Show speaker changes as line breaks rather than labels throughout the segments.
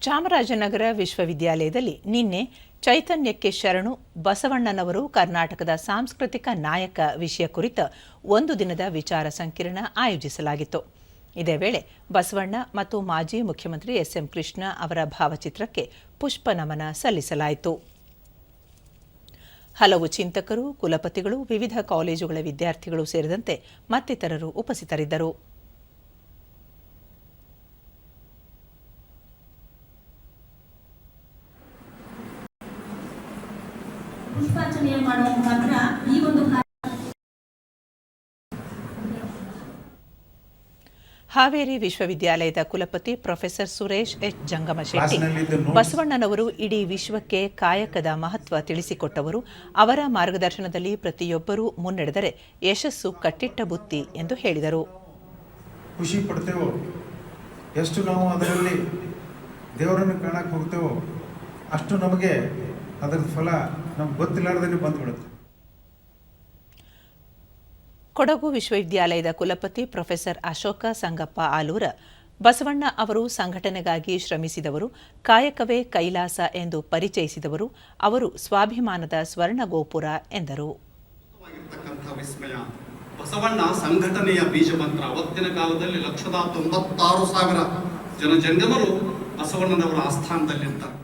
ಚಾಮರಾಜನಗರ ವಿಶ್ವವಿದ್ಯಾಲಯದಲ್ಲಿ ನಿನ್ನೆ ಚೈತನ್ಯಕ್ಕೆ ಶರಣು ಬಸವಣ್ಣನವರು ಕರ್ನಾಟಕದ ಸಾಂಸ್ಕೃತಿಕ ನಾಯಕ ವಿಷಯ ಕುರಿತ ಒಂದು ದಿನದ ವಿಚಾರ ಸಂಕಿರಣ ಆಯೋಜಿಸಲಾಗಿತ್ತು. ಇದೇ ವೇಳೆ ಬಸವಣ್ಣ ಮತ್ತು ಮಾಜಿ ಮುಖ್ಯಮಂತ್ರಿ ಎಸ್ಎಂ ಕೃಷ್ಣ ಅವರ ಭಾವಚಿತ್ರಕ್ಕೆ ಪುಷ್ಪ ನಮನ ಸಲ್ಲಿಸಲಾಯಿತು. ಹಲವು ಚಿಂತಕರು, ಕುಲಪತಿಗಳು, ವಿವಿಧ ಕಾಲೇಜುಗಳ ವಿದ್ಯಾರ್ಥಿಗಳು ಸೇರಿದಂತೆ ಮತ್ತಿತರರು ಉಪಸ್ಥಿತರಿದ್ದರು.
ಪುಷ್ಪಾರ್ಚನೆಯ ಮಾಡುವ ಮುಖಾಂತರ ಈ ಒಂದು ಕಾರ್ಯ
ಹಾವೇರಿ ವಿಶ್ವವಿದ್ಯಾಲಯದ ಕುಲಪತಿ ಪ್ರೊಫೆಸರ್ ಸುರೇಶ್ ಎಚ್. ಜಂಗಮಶೆಟ್ಟಿ. ಬಸವಣ್ಣನವರು ಇಡೀ ವಿಶ್ವಕ್ಕೆ ಕಾಯಕದ ಮಹತ್ವ ತಿಳಿಸಿಕೊಟ್ಟವರು. ಅವರ ಮಾರ್ಗದರ್ಶನದಲ್ಲಿ ಪ್ರತಿಯೊಬ್ಬರೂ ಮುನ್ನಡೆದರೆ ಯಶಸ್ಸು ಕಟ್ಟಿಟ್ಟ ಬುತ್ತಿ ಎಂದು ಹೇಳಿದರು.
ಖುಷಿ ಪಡ್ತೇವೋ? ಎಷ್ಟು ನಾವು ಅದರಲ್ಲಿ ದೇವರನ್ನು ಕಾಣಕ್ಕೆ ಹೋಗ್ತೇವೋ? ಅಷ್ಟು ನಮಗೆ ಅದರ ಫಲ ನಮ್ಗೆ ಗೊತ್ತಿಲ್ಲಾರ್ದೇ ಬಂದ್ಬಿಡುತ್ತೆ.
ಕೊಡಗು ವಿಶ್ವವಿದ್ಯಾಲಯದ ಕುಲಪತಿ ಪ್ರೊಫೆಸರ್ ಅಶೋಕ ಸಂಗಪ್ಪ ಆಲೂರ ಬಸವಣ್ಣ ಅವರು ಸಂಘಟನೆಗಾಗಿ ಶ್ರಮಿಸಿದವರು ಕಾಯಕವೇ ಕೈಲಾಸ ಎಂದು ಪರಿಚಯಿಸಿದವರು ಅವರು ಸ್ವಾಭಿಮಾನದ ಸ್ವರ್ಣ ಗೋಪುರ ಎಂದರು
ಬಸವಣ್ಣ ಸಂಘಟನೆಯ ಬೀಜ ಮಂತ್ರ ಅವತ್ತಿನ ಕಾಲದಲ್ಲಿ ಲಕ್ಷದ ತೊಂಬತ್ತಾರು ಸಾವಿರ ಜನಜಂಗಮರು ಬಸವಣ್ಣನವರ ಆಸ್ಥಾನದಲ್ಲಿರ್ತಾರೆ.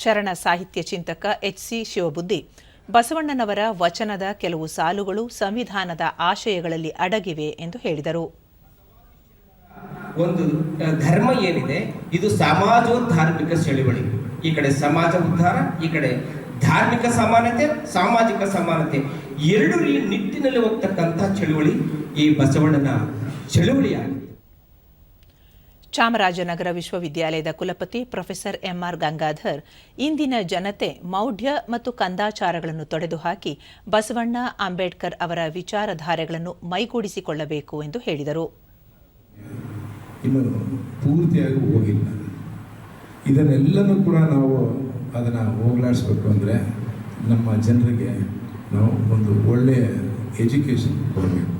ಶರಣ ಸಾಹಿತ್ಯ ಚಿಂತಕ ಎಚ್ ಸಿ ಶಿವಬುದ್ಧಿ ಬಸವಣ್ಣನವರ ವಚನದ ಕೆಲವು ಸಾಲುಗಳು ಸಂವಿಧಾನದ ಆಶಯಗಳಲ್ಲಿ ಅಡಗಿವೆ ಎಂದು ಹೇಳಿದರು.
ಒಂದು ಧರ್ಮ ಏನಿದೆ, ಇದು ಸಮಾಜೋದ್ಧಾರ್ಮಿಕ ಚಳುವಳಿ. ಈ ಕಡೆ ಸಮಾಜ ಉದ್ಧಾರ, ಈ ಕಡೆ ಧಾರ್ಮಿಕ ಸಮಾನತೆ, ಸಾಮಾಜಿಕ ಸಮಾನತೆ. ಎರಡು ನಿಟ್ಟಿನಲ್ಲಿ ಹೋಗ್ತಕ್ಕಂಥ ಚಳುವಳಿ ಈ ಬಸವಣ್ಣನ ಚಳುವಳಿಯಾಗಿದೆ.
ಚಾಮರಾಜನಗರ ವಿಶ್ವವಿದ್ಯಾಲಯದ ಕುಲಪತಿ ಪ್ರೊಫೆಸರ್ ಎಂಆರ್ ಗಂಗಾಧರ್ ಇಂದಿನ ಜನತೆ ಮೌಢ್ಯ ಮತ್ತು ಕಂದಾಚಾರಗಳನ್ನು ತೊಡೆದುಹಾಕಿ ಬಸವಣ್ಣ ಅಂಬೇಡ್ಕರ್ ಅವರ ವಿಚಾರಧಾರೆಗಳನ್ನು ಮೈಗೂಡಿಸಿಕೊಳ್ಳಬೇಕು ಎಂದು ಹೇಳಿದರು.
ಪೂರ್ತಿಯಾಗಿ ಹೋಗಿಲ್ಲ. ಇದನ್ನೆಲ್ಲನೂ ಕೂಡ ನಾವು ಅದನ್ನು ಹೋಗಲಾಡಿಸ್ಬೇಕು ಅಂದರೆ ನಮ್ಮ ಜನರಿಗೆ ನಾವು ಒಂದು ಒಳ್ಳೆಯ ಎಜುಕೇಷನ್ ಕೊಡಬೇಕು.